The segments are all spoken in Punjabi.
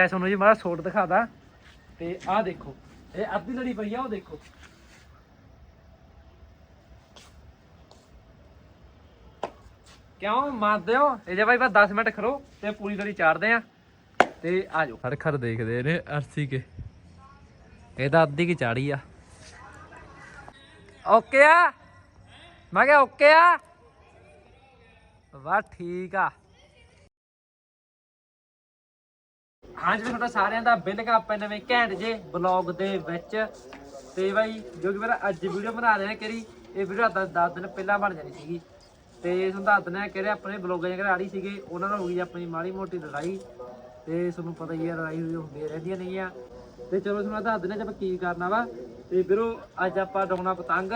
ਐ ਤੁਹਾਨੂੰ ਜੀ ਮਾੜਾ ਸੋਟ ਦਿਖਾਦਾ। ਤੇ ਆਹ ਦੇਖੋ, ਇਹ ਅੱਧੀ ਲੜੀ ਪਈ ਆ, ਉਹ ਦੇਖੋ। ਕਿਉਂ ਮੰਨਦੇ ਹੋ? ਇਹ ਜੇ ਬਸ 10 ਮਿੰਟ ਖੜੋ, ਤੇ ਪੂਰੀ ਲੜੀ ਚਾੜਦੇ ਆ। ਤੇ ਆ ਜਾਓ। ਹਰ ਖਰ ਦੇਖਦੇ ਨੇ ਅਰਸੀ ਕੇ। ਇਹਦਾ ਅੱਧੀ ਕੀ ਚਾੜੀ ਆ। ਓਕੇ ਆ? ਮੈਂ ਕਿਹਾ ਓਕੇ ਆ? ਵਾਹ ਠੀਕ ਆ। ਹਾਂਜੀ ਵੀ ਤੁਹਾਡਾ ਸਾਰਿਆਂ ਦਾ ਬਿਲਕੁਲ ਆਪਾਂ ਨਵੇਂ ਘੈਂਟ ਜੇ ਬਲੌਗ ਦੇ ਵਿੱਚ। ਤੇ ਬਾਈ, ਜੋ ਕਿ ਮੇਰਾ ਅੱਜ ਵੀਡੀਓ ਬਣਾ ਰਹੇ ਹਾਂ ਕਿਹੜੀ, ਇਹ ਵੀਡੀਓ ਦਾ 10 ਦਿਨ ਪਹਿਲਾਂ ਬਣ ਜਾਣੀ ਸੀਗੀ। ਤੇ ਤੁਹਾਨੂੰ ਦੱਸ ਦਿੰਦੇ ਆ ਕਿਹੜੇ ਆਪਣੇ ਬਲੌਗਾਂ ਜਿਹੜੇ ਆੜੀ ਸੀਗੇ, ਉਹਨਾਂ ਨਾਲ ਹੋਈ ਆਪਣੀ ਮਾੜੀ ਮੋਟੀ ਲੜਾਈ। ਤੇ ਤੁਹਾਨੂੰ ਪਤਾ ਹੀ ਆ, ਲੜਾਈ ਹੋਈ ਹੁੰਦੀ ਰਹਿੰਦੀਆਂ ਨਹੀਂ ਆ। ਤੇ ਚਲੋ ਤੁਹਾਨੂੰ ਦੱਸ ਦਿੰਦੇ ਆ ਆਪਾਂ ਕੀ ਕਰਨਾ ਵਾ। ਤੇ ਵੀਰੋ, ਅੱਜ ਆਪਾਂ ਡਾਉਣਾ ਪਤੰਗ।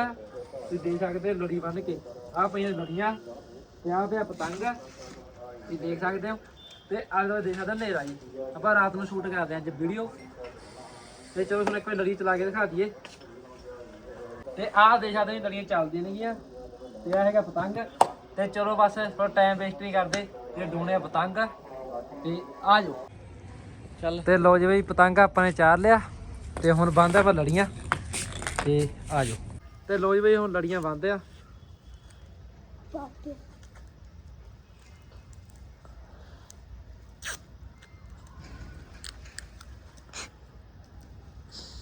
ਤੁਸੀਂ ਦੇਖ ਸਕਦੇ ਹੋ ਲੜੀ ਬੰਨ ਕੇ। ਆਹ ਪਈਆਂ ਲੜੀਆਂ ਤੇ ਆਹ ਪਿਆ ਪਤੰਗ। ਤੁਸੀਂ ਦੇਖ ਸਕਦੇ ਹੋ। ਤੇ ਅੱਜ ਦਾ ਦੇਖ ਸਕਦੇ ਹੋ ਹਨੇਰਾ ਜੀ। ਆਪਾਂ ਰਾਤ ਨੂੰ ਸ਼ੂਟ ਕਰਦੇ ਹਾਂ ਅੱਜ ਵੀਡੀਓ ਤੇ ਚਲੋ ਤੁਹਾਨੂੰ ਇੱਕ ਵਾਰ ਲੜੀ ਚਲਾ ਕੇ ਦਿਖਾ ਦਈਏ। ਤੇ ਆਹ ਦੇਖ ਸਕਦੇ ਹੋ ਲੜੀਆਂ ਚੱਲਦੀਆਂ ਨੇਗੀਆਂ। ਤੇ ਆਹ ਹੈਗਾ ਪਤੰਗ। ਤੇ ਚਲੋ ਬਸ ਥੋੜਾ ਟਾਈਮ ਵੇਸਟ ਨਹੀਂ ਕਰਦੇ। ਤੇ ਡੋਣੇ ਆ ਪਤੰਗ। ਤੇ ਆ ਜਾਓ। ਚੱਲ। ਤੇ ਲੋ ਜੀ ਬਈ ਪਤੰਗ ਆਪਾਂ ਨੇ ਚਾਰ ਲਿਆ। ਤੇ ਹੁਣ ਬੰਦ ਆ ਆਪਾਂ ਲੜੀਆਂ। ਤੇ ਆ ਜਾਓ। ਤੇ ਲੋ ਜੀ ਬਈ ਹੁਣ ਲੜੀਆਂ ਬੰਦ ਆ।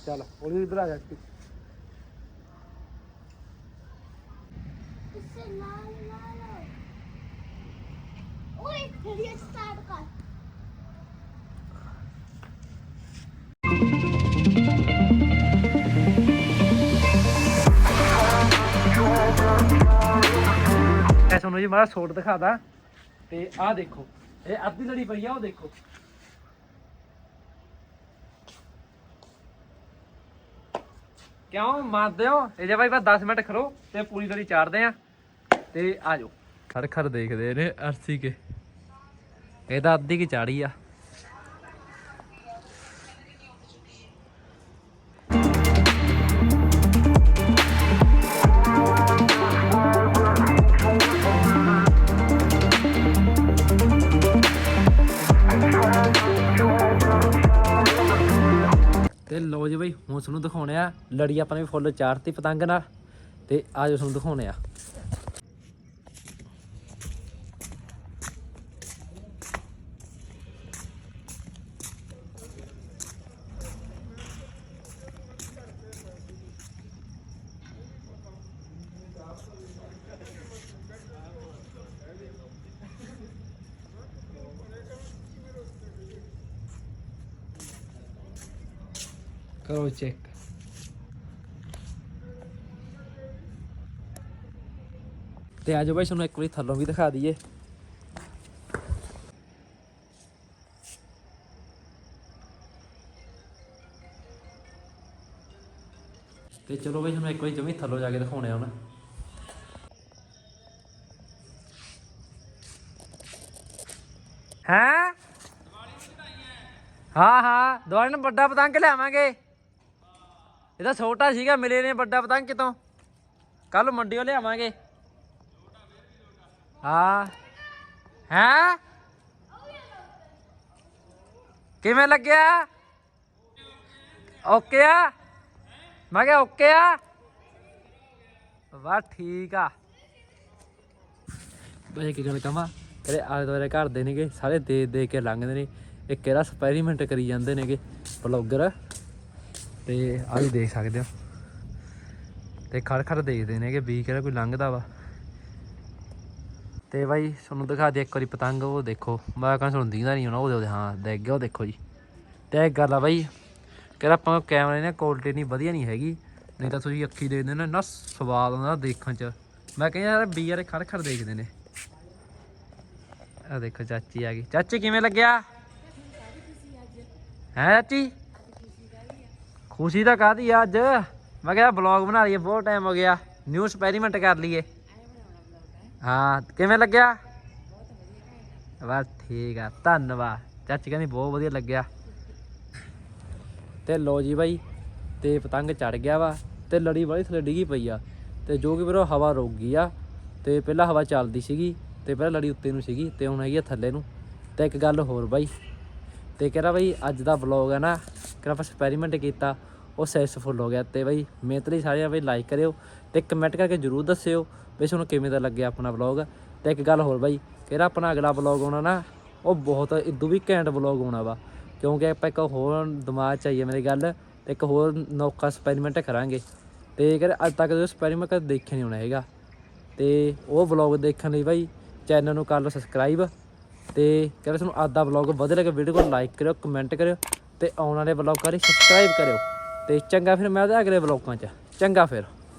ਚੱਲ ਹੌਲੀ ਇਧਰ ਆ ਜਾ ਇਸੇ ਮੈਂ ਤੁਹਾਨੂੰ ਜੀ ਮਾੜਾ ਸੋਟ ਦਿਖਾਦਾ ਤੇ ਆਹ ਦੇਖੋ ਇਹ ਅੱਧੀ ਲੜੀ ਪਈ ਆ ਉਹ ਦੇਖੋ। ਕਿਉਂ ਮੰਨਦੇ ਹੋ? ਇਹ ਜੇ ਭਾਈ ਬਸ 10 ਮਿੰਟ ਖੜੋ ਤੇ ਪੂਰੀ ਤਰੀ ਚਾੜਦੇ ਆ। ਤੇ ਆ ਜਾਓ। ਖੜ ਖੜ ਦੇਖਦੇ ਨੇ ਅਰਸੀ ਕੇ। ਇਹ ਤਾਂ ਅੱਧੀ ਕੀ ਚਾੜੀ ਆ। ਲੋ ਜੀ ਬਈ, ਹੁਣ ਤੁਹਾਨੂੰ ਦਿਖਾਉਣੇ ਆ। ਲੜੀ ਆਪਾਂ ਨੇ ਫੁੱਲ ਚਾੜਤੀ ਪਤੰਗ ਨਾਲ ਤੇ ਆਜੋ ਤੁਹਾਨੂੰ ਦਿਖਾਉਣੇ ਆ। ਕਰੋ ਚੈੱਕ ਤੇ ਆਜੋ ਬਾਈ ਤੁਹਾਨੂੰ ਇੱਕ ਵਾਰੀ ਥੱਲੋਂ ਵੀ ਦਿਖਾ ਦਈਏ। ਤੇ ਚਲੋ ਬਾਈ ਤੁਹਾਨੂੰ ਇੱਕ ਵਾਰੀ ਜਮੀ ਥੱਲੋਂ ਜਾ ਕੇ ਦਿਖਾਉਣੇ ਆ ਹੁਣ। ਹੈਂ? ਹਾਂ ਹਾਂ ਦੁਆਰੇ ਵੱਡਾ ਪਤੰਗ ਲਿਆਵਾਂਗੇ। ਇਹਦਾ ਛੋਟਾ ਸੀਗਾ, ਮਿਲੇ ਨੇ ਵੱਡਾ ਪਤੰਗ ਕਿਤੋਂ। ਕੱਲ ਮੰਡੀੋਂ ਲਿਆਵਾਂਗੇ। ਹਾਂ। ਹੈ? ਕਿਵੇਂ ਲੱਗਿਆ? ਓਕੇ ਆ? ਮੈਂ ਕਿਹਾ ਓਕੇ ਆ? ਵਾਹ, ਠੀਕ ਆ। ਬਈ ਕੀ ਗੱਲ ਕਮਾ ਤੇਰੇ ਆਲੇ ਦੁਆਲੇ ਘਰ ਦੇ ਨੇਗੇ, ਸਾਰੇ ਦੇ ਦੇ ਕੇ ਲੰਘਦੇ ਨੇ। ਇਹ ਕਿਹੜਾ ਐਕਸਪੈਰੀਮੈਂਟ ਕਰੀ ਜਾਂਦੇ ਨੇਗੇ ਬਲੌਗਰ ਤੇ ਆਹ ਵੀ ਦੇਖ ਸਕਦੇ ਹੋ। ਤੇ ਖੜ ਖੜ ਦੇਖਦੇ ਨੇ ਕਿ ਵੀ ਕਿਹੜਾ ਕੋਈ ਲੰਘਦਾ ਵਾ। ਤੇ ਬਾਈ, ਤੁਹਾਨੂੰ ਦਿਖਾ ਦੇ ਇੱਕ ਵਾਰੀ ਪਤੰਗ, ਉਹ ਦੇਖੋ। ਮੈਂ ਕਹਿੰਦਾ ਤੁਹਾਨੂੰ ਦਿਖਦਾ ਨਹੀਂ ਹੋਣਾ, ਉਹ ਦੇਖੋ, ਹਾਂ, ਦੇਖ ਗਿਆ, ਉਹ ਦੇਖੋ ਜੀ। ਤੇ ਇੱਕ ਗੱਲ ਆ ਬਾਈ, ਕਿਹੜਾ ਆਪਾਂ ਕੈਮਰੇ ਨੇ ਕੁਆਲਿਟੀ ਨਹੀਂ ਵਧੀਆ ਨਹੀਂ ਹੈਗੀ, ਨਹੀਂ ਤਾਂ ਤੁਸੀਂ ਅੱਖੀ ਦੇਖਦੇ ਨੇ ਨਾ ਸਵਾਦ ਆਉਂਦਾ ਦੇਖਣ ਚ। ਮੈਂ ਕਹਿੰਦਾ ਯਾਰ, ਵੀ ਯਾਰ ਖੜ ਖੜ ਦੇਖਦੇ ਨੇ। ਆ ਦੇਖੋ, ਚਾਚੀ ਆ ਗਈ। ਚਾਚੀ, ਕਿਵੇਂ ਲੱਗਿਆ? ਹੈ, ਚਾਚੀ? ਖੁਸ਼ੀ ਤਾਂ ਕਾਹਦੀ ਆ ਅੱਜ? ਮੈਂ ਕਿਹਾ ਬਲੌਗ ਬਣਾ ਲਈਏ, ਬਹੁਤ ਟਾਈਮ ਹੋ ਗਿਆ। ਨਿਊ ਐਕਸਪੈਰੀਮੈਂਟ ਕਰ ਲਈਏ। ਹਾਂ, ਕਿਵੇਂ ਲੱਗਿਆ? ਬਸ ਠੀਕ ਆ, ਧੰਨਵਾਦ। ਚਾਚੀ ਕਹਿੰਦੀ ਬਹੁਤ ਵਧੀਆ ਲੱਗਿਆ। ਤੇ ਲੋ ਜੀ ਬਾਈ, ਤੇ ਪਤੰਗ ਚੜ ਗਿਆ ਵਾ, ਤੇ ਲੜੀ ਵਾਲੀ ਥੱਲੇ ਡਿੱਗੀ ਪਈ ਆ। ਤੇ ਜੋ ਕਿ ਵੀਰੋ ਹਵਾ ਰੁਕ ਗਈ ਆ, ਤੇ ਪਹਿਲਾਂ ਹਵਾ ਚੱਲਦੀ ਸੀਗੀ, ਤੇ ਪਹਿਲਾਂ ਲੜੀ ਉੱਤੇ ਨੂੰ ਸੀਗੀ, ਤੇ ਹੁਣ ਹੈਗੀ ਆ ਥੱਲੇ ਨੂੰ। ਤੇ ਇੱਕ ਗੱਲ ਹੋਰ ਬਾਈ ਤੇ ਕਹਿੰਦਾ ਬਈ ਅੱਜ ਦਾ ਵਲੌਗ ਹੈ ਨਾ ਕਹਿੰਦਾ ਆਪਾਂ ਐਕਸਪੈਰੀਮੈਂਟ ਕੀਤਾ, ਉਹ ਸਕਸੈਸਫੁਲ ਹੋ ਗਿਆ ਤੇ ਬਈ ਮਿਹਨਤ ਲਈ ਸਾਰਿਆਂ ਬਈ ਲਾਈਕ ਕਰਿਓ ਤੇ ਕਮੈਂਟ ਕਰਕੇ ਜਰੂਰ ਦੱਸਿਓ ਬਈ ਤੁਹਾਨੂੰ ਕਿਵੇਂ ਦਾ ਲੱਗਿਆ ਆਪਣਾ ਵਲੌਗ ਤੇ ਇੱਕ ਗੱਲ ਹੋਰ ਬਾਈ ਕਿਹੜਾ ਆਪਣਾ ਅਗਲਾ ਵਲੌਗ ਆਉਣਾ ਨਾ, ਉਹ ਬਹੁਤ ਇਦੋਂ ਵੀ ਘੈਂਟ ਵਲੌਗ ਆਉਣਾ ਵਾ, ਕਿਉਂਕਿ ਆਪਾਂ ਇੱਕ ਹੋਰ ਦਿਮਾਗ ਚ ਆਈ ਮੇਰੀ ਗੱਲ ਤੇ ਇੱਕ ਹੋਰ ਨੌਕਾ ਐਕਸਪੈਰੀਮੈਂਟ ਕਰਾਂਗੇ ਤੇ ਕਹਿੰਦਾ ਅੱਜ ਤੱਕ ਉਹ ਐਕਸਪੈਰੀਮੈਂਟ ਕਦੇ ਦੇਖਿਆ ਨਹੀਂ ਹੋਣਾ ਹੈਗਾ ਤੇ ਉਹ ਵਲੌਗ ਦੇਖਣ ਲਈ ਬਾਈ ਚੈਨਲ ਨੂੰ ਕਰ ਲਓ ਸਬਸਕ੍ਰਾਈਬ ਤੇ ਕਹਿੰਦਾ ਤੁਹਾਨੂੰ ਅੱਜ ਦਾ ਵਲੌਗ ਵਧੀਆ ਲੱਗੇ ਵੀਡੀਓ ਨੂੰ ਲਾਈਕ ਕਰਿਓ ਕਮੈਂਟ ਕਰਿਓ ਤੇ ਆਉਣ ਵਾਲੇ ਵਲੌਗ ਕਰੀ ਸਬਸਕ੍ਰਾਈਬ ਕਰਿਓ। ਤੇ ਚੰਗਾ ਫਿਰ ਮੈਂ ਉਹਦੇ ਅਗਲੇ ਵਲੌਗਾਂ 'ਚ। ਚੰਗਾ ਫਿਰ।